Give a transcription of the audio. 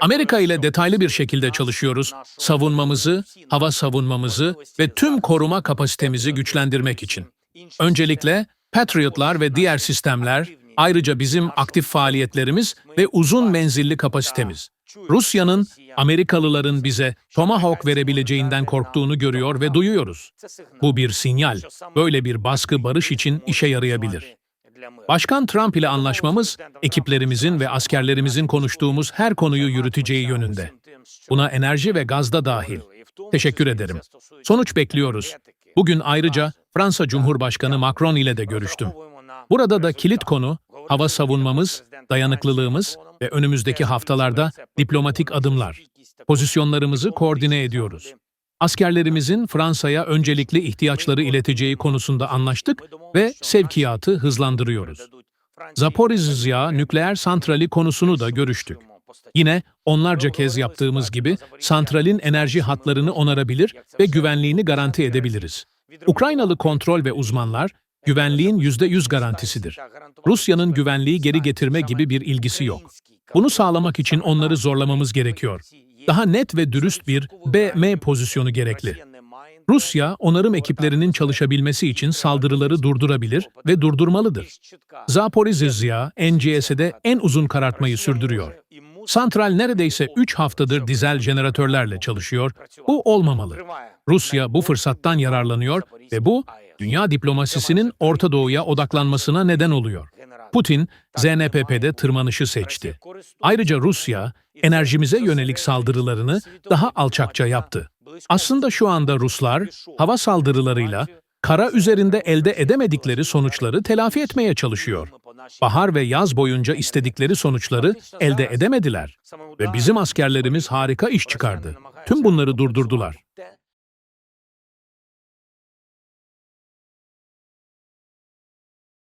Amerika ile detaylı bir şekilde çalışıyoruz. Savunmamızı, hava savunmamızı ve tüm koruma kapasitemizi güçlendirmek için. Öncelikle Patriot'lar ve diğer sistemler, ayrıca bizim aktif faaliyetlerimiz ve uzun menzilli kapasitemiz. Rusya'nın, Amerikalıların bize Tomahawk verebileceğinden korktuğunu görüyor ve duyuyoruz. Bu bir sinyal. Böyle bir baskı barış için işe yarayabilir. Başkan Trump ile anlaşmamız, ekiplerimizin ve askerlerimizin konuştuğumuz her konuyu yürüteceği yönünde. Buna enerji ve gaz da dahil. Teşekkür ederim. Sonuç bekliyoruz. Bugün ayrıca Fransa Cumhurbaşkanı Macron ile de görüştüm. Burada da kilit konu hava savunmamız, dayanıklılığımız ve önümüzdeki haftalarda diplomatik adımlar. Pozisyonlarımızı koordine ediyoruz. Askerlerimizin Fransa'ya öncelikli ihtiyaçları ileteceği konusunda anlaştık ve sevkiyatı hızlandırıyoruz. Zaporizhzhia nükleer santrali konusunu da görüştük. Yine onlarca kez yaptığımız gibi santralin enerji hatlarını onarabilir ve güvenliğini garanti edebiliriz. Ukraynalı kontrol ve uzmanlar, güvenliğin %100 garantisidir. Rusya'nın güvenliği geri getirme gibi bir ilgisi yok. Bunu sağlamak için onları zorlamamız gerekiyor. Daha net ve dürüst bir BM pozisyonu gerekli. Rusya, onarım ekiplerinin çalışabilmesi için saldırıları durdurabilir ve durdurmalıdır. Zaporizhzhia, NCS'de en uzun karartmayı sürdürüyor. Santral neredeyse 3 haftadır dizel jeneratörlerle çalışıyor. Bu olmamalı. Rusya bu fırsattan yararlanıyor ve bu, dünya diplomasisinin Orta Doğu'ya odaklanmasına neden oluyor. Putin, ZNPP'de tırmanışı seçti. Ayrıca Rusya, enerjimize yönelik saldırılarını daha alçakça yaptı. Aslında şu anda Ruslar, hava saldırılarıyla kara üzerinde elde edemedikleri sonuçları telafi etmeye çalışıyor. Bahar ve yaz boyunca istedikleri sonuçları elde edemediler. Ve bizim askerlerimiz harika iş çıkardı. Tüm bunları durdurdular.